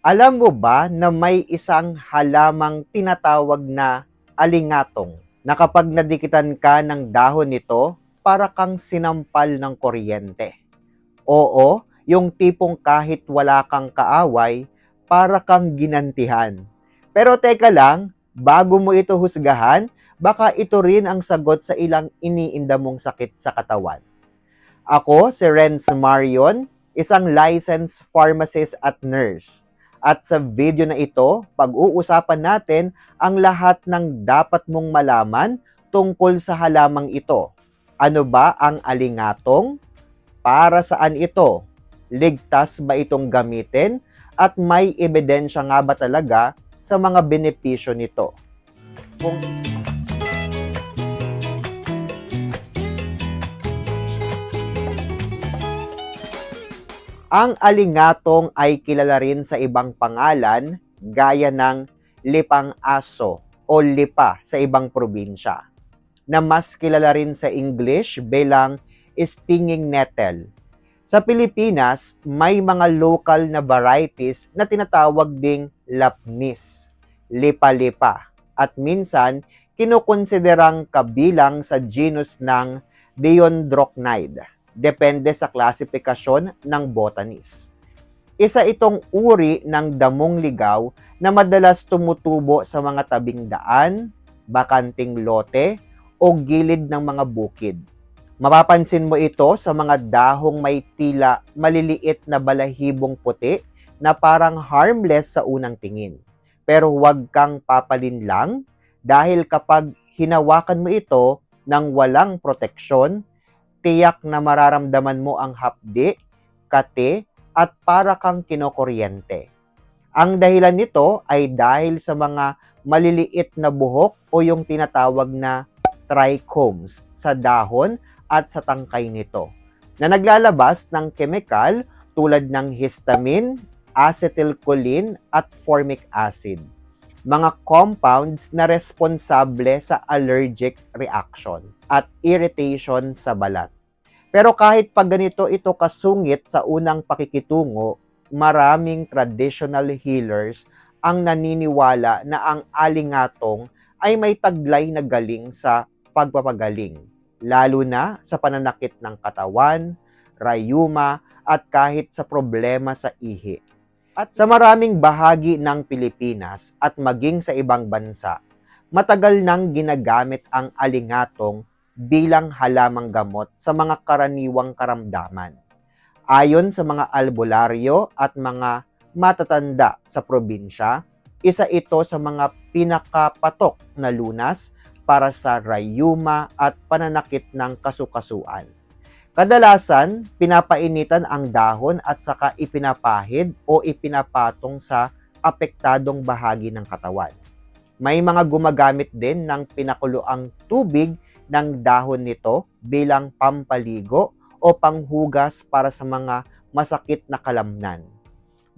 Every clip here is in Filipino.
Alam mo ba na may isang halamang tinatawag na alingatong na kapag nadikitan ka ng dahon nito, para kang sinampal ng kuryente. Oo, yung tipong kahit wala kang kaaway, para kang ginantihan. Pero teka lang, bago mo ito husgahan, baka ito rin ang sagot sa ilang iniinda mong sakit sa katawan. Ako, si Renz Marion, isang licensed pharmacist at nurse. At sa video na ito, pag-uusapan natin ang lahat ng dapat mong malaman tungkol sa halamang ito. Ano ba ang alingatong? Para saan ito? Ligtas ba itong gamitin? At may ebidensya nga ba talaga sa mga benepisyo nito? Kung Ang alingatong ay kilala rin sa ibang pangalan gaya ng lipang aso o lipa sa ibang probinsya na mas kilala rin sa English bilang stinging nettle. Sa Pilipinas, may mga local na varieties na tinatawag ding lapnis, lipa-lipa, at minsan kinukonsiderang kabilang sa genus ng Deondrocnide depende sa klasifikasyon ng botanist. Isa itong uri ng damong ligaw na madalas tumutubo sa mga tabing daan, bakanting lote, o gilid ng mga bukid. Mapapansin mo ito sa mga dahong may tila maliliit na balahibong puti na parang harmless sa unang tingin. Pero huwag kang papalin lang dahil kapag hinawakan mo ito ng walang proteksyon, tiyak na mararamdaman mo ang hapdi, kate, at para kang kinokuryente. Ang dahilan nito ay dahil sa mga maliliit na buhok o yung tinatawag na trichomes sa dahon at sa tangkay nito na naglalabas ng kemikal tulad ng histamine, acetylcholine at formic acid. Mga compounds na responsable sa allergic reaction at irritation sa balat. Pero kahit pag ganito ito kasungit sa unang pakikitungo, maraming traditional healers ang naniniwala na ang alingatong ay may taglay na galing sa pagpapagaling, lalo na sa pananakit ng katawan, rayuma, at kahit sa problema sa ihi. At sa maraming bahagi ng Pilipinas at maging sa ibang bansa, matagal nang ginagamit ang alingatong bilang halamang gamot sa mga karaniwang karamdaman. Ayon sa mga albularyo at mga matatanda sa probinsya, isa ito sa mga pinakapatok na lunas para sa rayuma at pananakit ng kasukasuan. Kadalasan, pinapainitan ang dahon at saka ipinapahid o ipinapatong sa apektadong bahagi ng katawan. May mga gumagamit din ng pinakuloang tubig ng dahon nito bilang pampaligo o panghugas para sa mga masakit na kalamnan.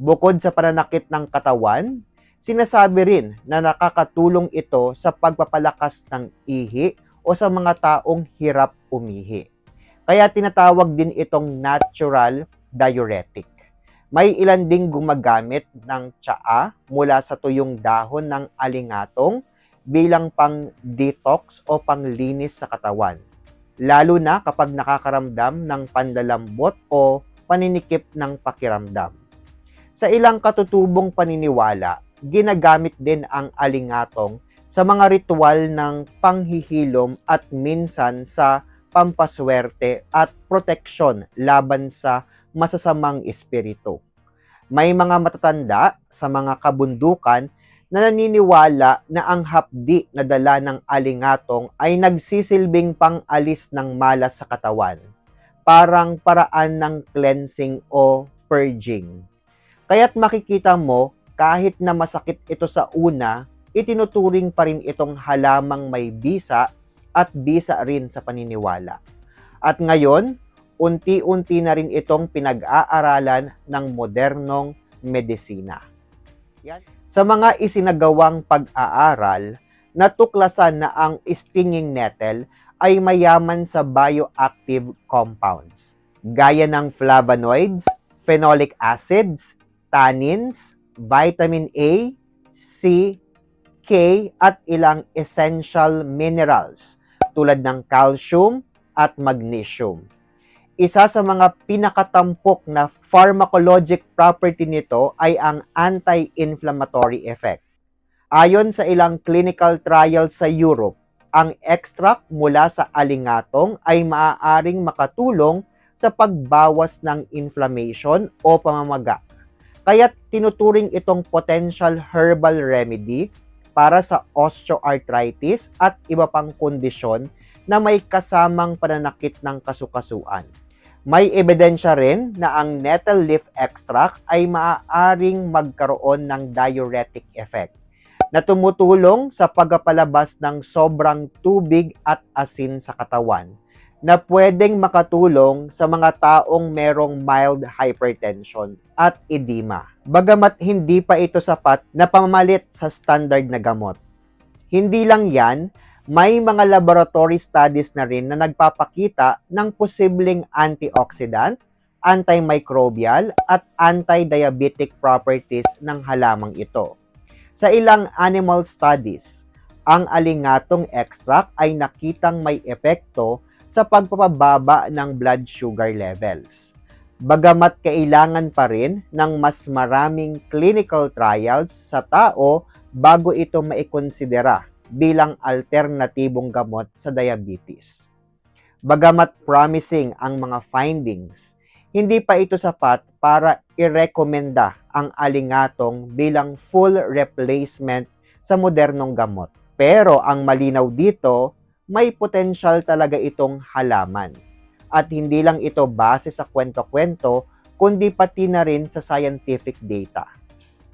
Bukod sa pananakit ng katawan, sinasabi rin na nakakatulong ito sa pagpapalakas ng ihi o sa mga taong hirap umihi. Kaya tinatawag din itong natural diuretic. May ilan ding gumagamit ng tsaa mula sa tuyong dahon ng alingatong bilang pang-detox o panglinis sa katawan. Lalo na kapag nakakaramdam ng panlalambot o paninikip ng pakiramdam. Sa ilang katutubong paniniwala, ginagamit din ang alingatong sa mga ritual ng panghihilom at minsan sa pampaswerte at proteksyon laban sa masasamang espiritu. May mga matatanda sa mga kabundukan na naniniwala na ang hapdi na dala ng alingatong ay nagsisilbing pang-alis ng malas sa katawan, parang paraan ng cleansing o purging. Kaya't makikita mo, kahit na masakit ito sa una, itinuturing pa rin itong halamang may bisa at bisa rin sa paniniwala. At ngayon, unti-unti na rin itong pinag-aaralan ng modernong medisina. Sa mga isinagawang pag-aaral, natuklasan na ang stinging nettle ay mayaman sa bioactive compounds, gaya ng flavonoids, phenolic acids, tannins, vitamin A, C, K at ilang essential minerals tulad ng calcium at magnesium. Isa sa mga pinakatampok na pharmacologic property nito ay ang anti-inflammatory effect. Ayon sa ilang clinical trials sa Europe, ang extract mula sa alingatong ay maaaring makatulong sa pagbawas ng inflammation o pamamaga. Kaya tinuturing itong potential herbal remedy para sa osteoarthritis at iba pang kondisyon na may kasamang pananakit ng kasukasuan. May ebidensya rin na ang nettle leaf extract ay maaaring magkaroon ng diuretic effect na tumutulong sa pagpapalabas ng sobrang tubig at asin sa katawan na pwedeng makatulong sa mga taong merong mild hypertension at edema. Bagamat hindi pa ito sapat na pamalit sa standard na gamot. Hindi lang yan, may mga laboratory studies na rin na nagpapakita ng posibleng antioxidant, antimicrobial at anti-diabetic properties ng halamang ito. Sa ilang animal studies, ang alingatong extract ay nakitang may epekto sa pagpapababa ng blood sugar levels. Bagamat kailangan pa rin ng mas maraming clinical trials sa tao bago ito maikonsidera bilang alternatibong gamot sa diabetes. Bagamat promising ang mga findings, hindi pa ito sapat para irekomenda ang alingatong bilang full replacement sa modernong gamot. Pero ang malinaw dito, may potensyal talaga itong halaman. At hindi lang ito base sa kwento-kwento, kundi pati na rin sa scientific data.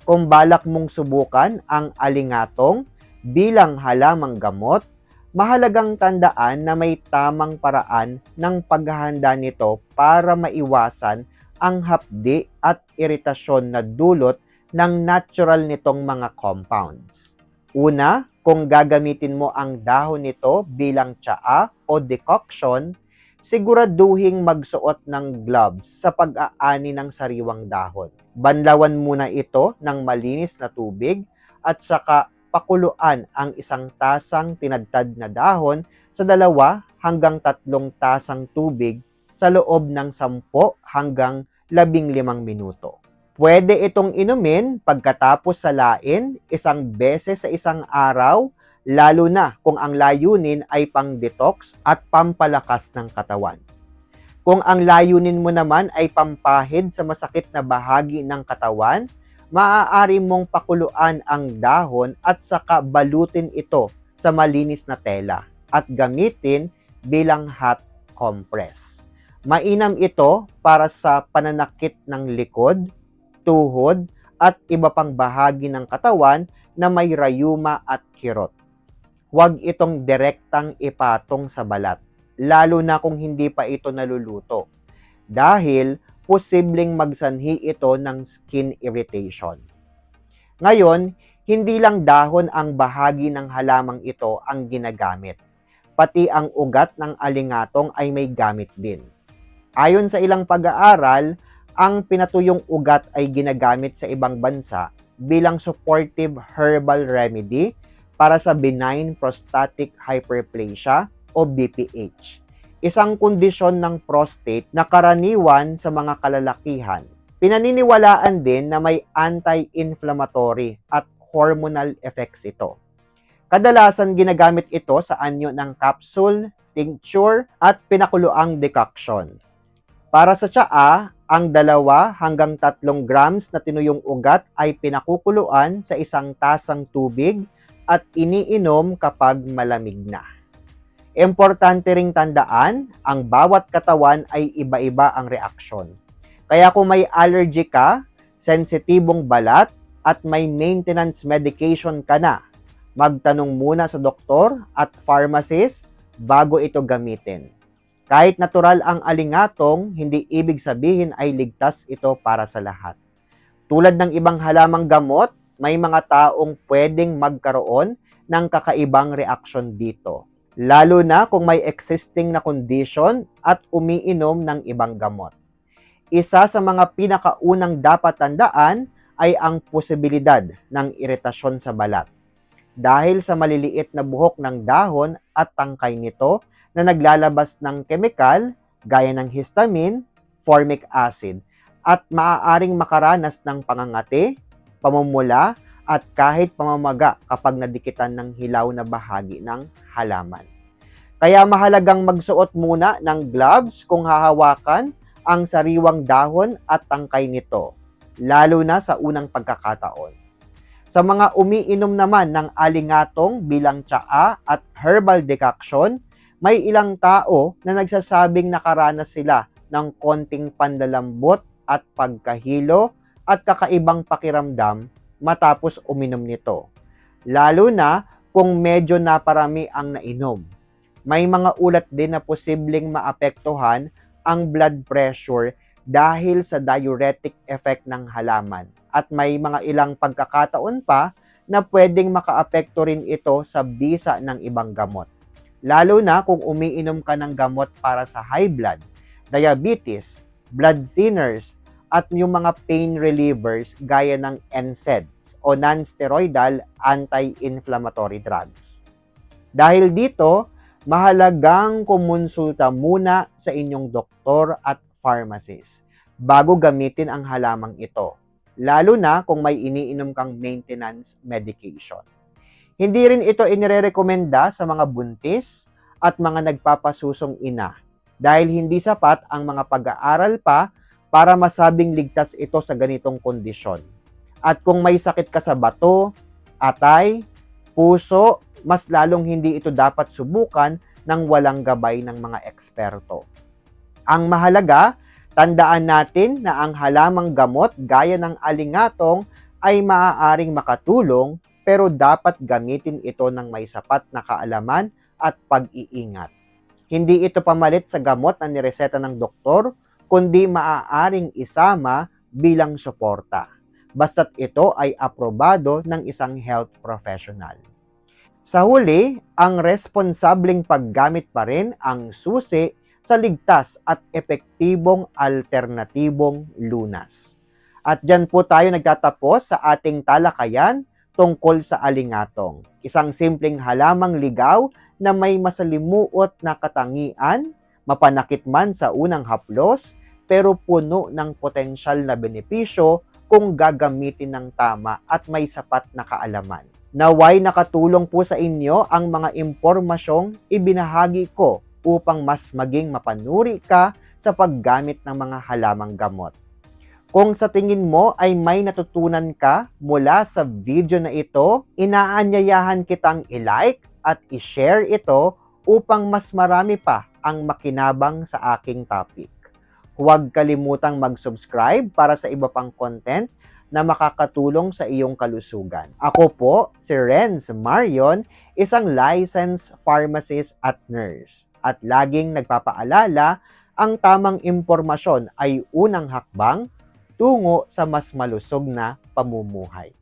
Kung balak mong subukan ang alingatong, bilang halamang gamot, mahalagang tandaan na may tamang paraan ng paghahanda nito para maiwasan ang hapdi at iritasyon na dulot ng natural nitong mga compounds. Una, kung gagamitin mo ang dahon nito bilang tsaa o decoction, siguraduhing magsuot ng gloves sa pag-aani ng sariwang dahon. Banlawan muna ito ng malinis na tubig at saka pakuluan ang isang tasang tinadtad na dahon sa dalawa hanggang tatlong tasang tubig sa loob ng 10 hanggang 15 minuto. Pwede itong inumin pagkatapos sa lain isang beses sa isang araw, lalo na kung ang layunin ay pang-detox at pampalakas ng katawan. Kung ang layunin mo naman ay pampahid sa masakit na bahagi ng katawan, maaari mong pakuluan ang dahon at saka balutin ito sa malinis na tela at gamitin bilang hot compress. Mainam ito para sa pananakit ng likod, tuhod, at iba pang bahagi ng katawan na may rayuma at kirot. Huwag itong direktang ipatong sa balat, lalo na kung hindi pa ito naluluto. Dahil posibleng magsanhi ito ng skin irritation. Ngayon, hindi lang dahon ang bahagi ng halamang ito ang ginagamit. Pati ang ugat ng alingatong ay may gamit din. Ayon sa ilang pag-aaral, ang pinatuyong ugat ay ginagamit sa ibang bansa bilang supportive herbal remedy para sa benign prostatic hyperplasia o BPH isang kondisyon ng prostate na karaniwan sa mga kalalakihan. Pinaniniwalaan din na may anti-inflammatory at hormonal effects ito. Kadalasan ginagamit ito sa anyo ng capsule, tincture, at pinakuluang decoction. Para sa tsaa, ang dalawa hanggang tatlong grams na tinuyong ugat ay pinakukuluan sa isang tasang tubig at iniinom kapag malamig na. Importante ring tandaan, ang bawat katawan ay iba-iba ang reaksyon. Kaya kung may allergy ka, sensitibong balat, at may maintenance medication ka na, magtanong muna sa doktor at pharmacist bago ito gamitin. Kahit natural ang alingatong, hindi ibig sabihin ay ligtas ito para sa lahat. Tulad ng ibang halamang gamot, may mga taong pwedeng magkaroon ng kakaibang reaksyon dito lalo na kung may existing na condition at umiinom ng ibang gamot. Isa sa mga pinakaunang dapat tandaan, ay ang posibilidad ng iritasyon sa balat. Dahil sa maliliit na buhok ng dahon at tangkay nito na naglalabas ng kemikal gaya ng histamine, formic acid, at maaaring makaranas ng pangangati, pamumula, at kahit pamamaga kapag nadikitan ng hilaw na bahagi ng halaman. Kaya mahalagang magsuot muna ng gloves kung hahawakan ang sariwang dahon at tangkay nito, lalo na sa unang pagkakataon. Sa mga umiinom naman ng alingatong bilang tsaa at herbal decoction, may ilang tao na nagsasabing nakaranas sila ng konting panlalambot at pagkahilo at kakaibang pakiramdam matapos uminom nito. Lalo na kung medyo naparami ang nainom. May mga ulat din na posibleng maapektuhan ang blood pressure dahil sa diuretic effect ng halaman. At may mga ilang pagkakataon pa na pwedeng makaapekto rin ito sa bisa ng ibang gamot. Lalo na kung umiinom ka ng gamot para sa high blood, diabetes, blood thinners, at yung mga pain relievers gaya ng NSAIDs o non-steroidal anti-inflammatory drugs. Dahil dito, mahalagang kumonsulta muna sa inyong doktor at pharmacist bago gamitin ang halamang ito, lalo na kung may iniinom kang maintenance medication. Hindi rin ito inirerekomenda sa mga buntis at mga nagpapasusong ina dahil hindi sapat ang mga pag-aaral pa para masabing ligtas ito sa ganitong kondisyon. At kung may sakit ka sa bato, atay, puso, mas lalong hindi ito dapat subukan ng walang gabay ng mga eksperto. Ang mahalaga, tandaan natin na ang halamang gamot gaya ng alingatong ay maaaring makatulong pero dapat gamitin ito ng may sapat na kaalaman at pag-iingat. Hindi ito pamalit sa gamot na nireseta ng doktor, kundi maaaring isama bilang suporta. Basta't ito ay aprobado ng isang health professional. Sa huli, ang responsableng paggamit pa rin ang susi sa ligtas at epektibong alternatibong lunas. At dyan po tayo nagtatapos sa ating talakayan tungkol sa alingatong. Isang simpleng halamang ligaw na may masalimuot na katangian, mapanakit man sa unang haplos, pero puno ng potensyal na benepisyo kung gagamitin ng tama at may sapat na kaalaman. Naway nakatulong po sa inyo ang mga impormasyong ibinahagi ko upang mas maging mapanuri ka sa paggamit ng mga halamang gamot. Kung sa tingin mo ay may natutunan ka mula sa video na ito, inaanyayahan kitang i-like at i-share ito upang mas marami pa ang makinabang sa aking topic. Huwag kalimutang mag-subscribe para sa iba pang content na makakatulong sa iyong kalusugan. Ako po, si Renz Marion, isang licensed pharmacist at nurse. At laging nagpapaalala, ang tamang impormasyon ay unang hakbang tungo sa mas malusog na pamumuhay.